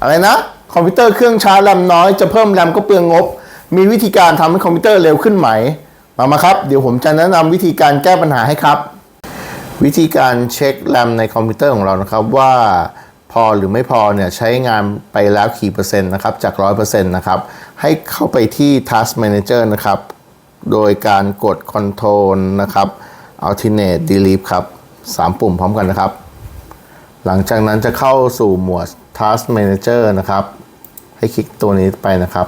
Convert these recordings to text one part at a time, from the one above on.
อะไรนะ คอมพิวเตอร์เครื่องช้าแรมน้อยจะเพิ่มแรมก็เปลืองงบ มีวิธีการทำให้คอมพิวเตอร์เร็วขึ้นไหม มามาครับ เดี๋ยวผมจะแนะนำวิธีการแก้ปัญหาให้ครับ วิธีการเช็คแรมในคอมพิวเตอร์ของเรานะครับว่าพอหรือไม่พอเนี่ยใช้งานไปแล้วกี่เปอร์เซ็นต์นะครับจาก 100%นะครับให้เข้าไปที่ Task Manager นะครับ โดยการกด Control นะครับ Alternate Delete ครับ 3 ปุ่มพร้อมกันนะครับ หลังจากนั้นจะเข้าสู่หมวด Task Manager นะครับ ให้คลิกตัวนี้ไปนะครับ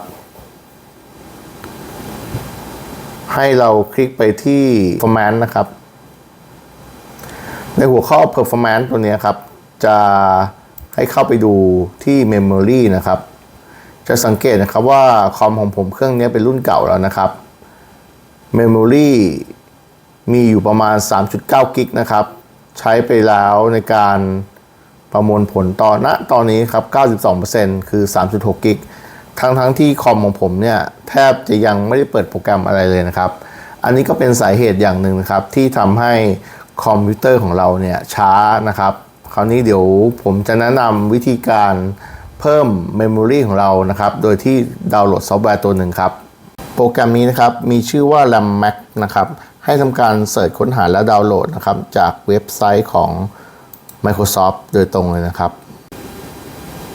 ให้เราคลิกไปที่ Performance นะครับ ในหัวข้อ performance ตัวนี้ครับ จะให้เข้าไปดูที่ memory นะครับ จะสังเกตนะครับว่าคอมของผมเครื่องนี้เป็นรุ่นเก่าแล้วนะครับ memory มีอยู่ประมาณ 3.9 กิกนะครับ ใช้ไปแล้วในการ ประมวลผลตอนณตอนนี้ครับ 92%คือ 3.6 กิก ทั้งทั้งที่คอมของผมเนี่ย แทบจะยังไม่ได้เปิดโปรแกรมอะไรเลยนะครับ อันนี้ก็เป็นสาเหตุอย่างหนึ่งนะครับ ที่ทำให้คอมพิวเตอร์ของเราเนี่ยช้านะครับ คราวนี้เดี๋ยวผมจะแนะนำวิธีการเพิ่มเมมโมรีของเรานะครับ โดยที่ดาวน์โหลดซอฟต์แวร์ตัวหนึ่งครับ โปรแกรมนี้นะครับ มีชื่อว่า RAM Max นะครับ ให้ทำการเสิร์ชค้นหาและดาวน์โหลดนะครับ จากเว็บไซต์ของ Microsoft โดยตรงเลยนะครับ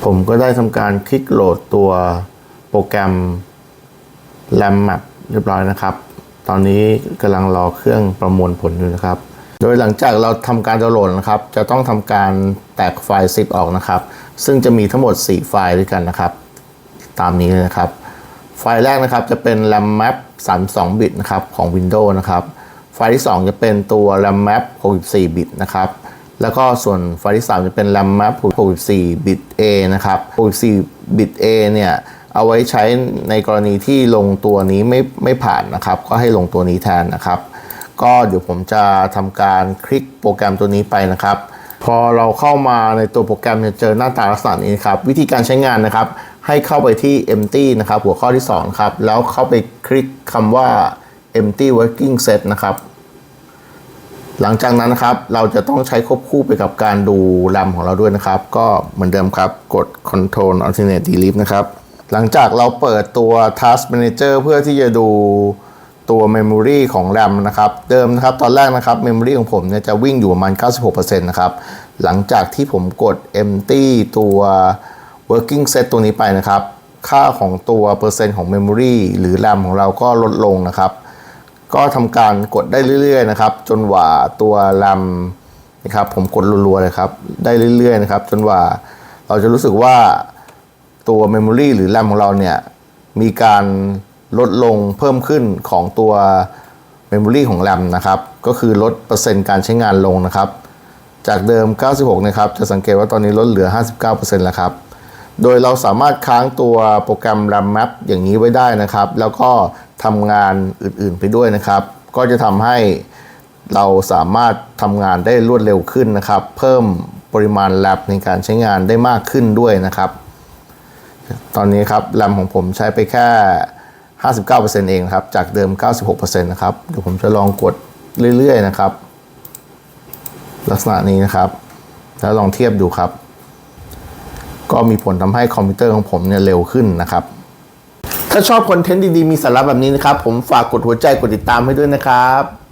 ผมก็ได้ทำการคลิกโหลดตัวโปรแกรม RAM Map เรียบร้อยนะครับ ตอนนี้กำลังรอเครื่องประมวลผลอยู่นะครับ โดยหลังจากเราทำการดาวน์โหลดนะครับ จะต้องทำการแตกไฟล์ zip ออกนะครับ ซึ่งจะมีทั้งหมด 4 ไฟล์ด้วยกันนะครับ ตามนี้เลยนะครับ ไฟล์แรกนะครับจะเป็น RAM map 32 บิตนะครับของ Windows นะครับ ไฟล์ที่ 2 จะเป็นตัว RAM map 64 บิตนะครับ แล้วก็ส่วนไฟล์ที่ 3 จะเป็น RAM map 64บิต A นะครับ64บิต A เนี่ย เอาไว้ใช้ในกรณีที่ลงตัวนี้ไม่ไม่ผ่านนะครับ ก็ให้ลงตัวนี้แทนนะครับ ก็เดี๋ยวผมจะทำการคลิกโปรแกรมตัวนี้ไปนะครับ พอเราเข้ามาในตัวโปรแกรมจะเจอหน้าตาลักษณะนี้นครับ วิธีการใช้งานนะครับ ให้เข้าไปที่ empty นะครับ หัวข้อที่2ครับ แล้วเข้าไปคลิกคำว่า empty working set นะครับ หลังจากนั้นนะครับเราจะต้องใช้ควบคู่ไปกับการดูแรมของเราด้วยนะครับ ก็เหมือนเดิมครับกด control alternate delete นะครับ หลังจากเราเปิดตัว task manager เพื่อที่จะดูตัว memory ของ RAM นะครับ เดิมนะครับตอนแรกนะครับ memory ของผมเนี่ยจะวิ่งอยู่ประมาณ 96%นะครับ หลังจากที่ผมกด empty ตัว working set ตัวนี้ไปนะครับ ค่าของตัวเปอร์เซ็นต์ของ memory หรือ RAM ของเราก็ลดลงนะครับ ก็ทำการกดได้เรื่อยๆนะครับ จนกว่าตัวแรมนะครับผมกดรัวๆเลยครับ ได้เรื่อยๆนะครับ จนกว่าเราจะรู้สึกว่าตัว Memory หรือแรมของเราเนี่ยมีการลดลงเพิ่มขึ้นของตัว Memory ของแรมนะครับ ก็คือลดเปอร์เซ็นต์การใช้งานลงนะครับ จากเดิม 96 นะครับ จะสังเกตว่าตอนนี้ลดเหลือ 59%แล้วครับ โดยเราสามารถค้างตัวโปรแกรม RAM Map อย่างนี้ไว้ได้นะครับ แล้วก็ ทำงานอื่นๆไปด้วยนะครับ ก็จะทำให้เราสามารถทำงานได้รวดเร็วขึ้นนะครับ เพิ่มปริมาณแรมในการใช้งานได้มากขึ้นด้วยนะครับ ตอนนี้ครับแรมของผมใช้ไปแค่ 59%เองนะครับ จากเดิม 96%นะครับ เดี๋ยวผมจะลองกดเรื่อยๆนะครับ ลักษณะนี้นะครับ แล้วลองเทียบดูครับ ก็มีผลทำให้คอมพิวเตอร์ของผมเนี่ยเร็วขึ้นนะครับ ถ้าชอบคอนเทนต์ดีๆ มีสาระแบบนี้นะครับ ผมฝากกดหัวใจกดติดตามให้ด้วยนะครับ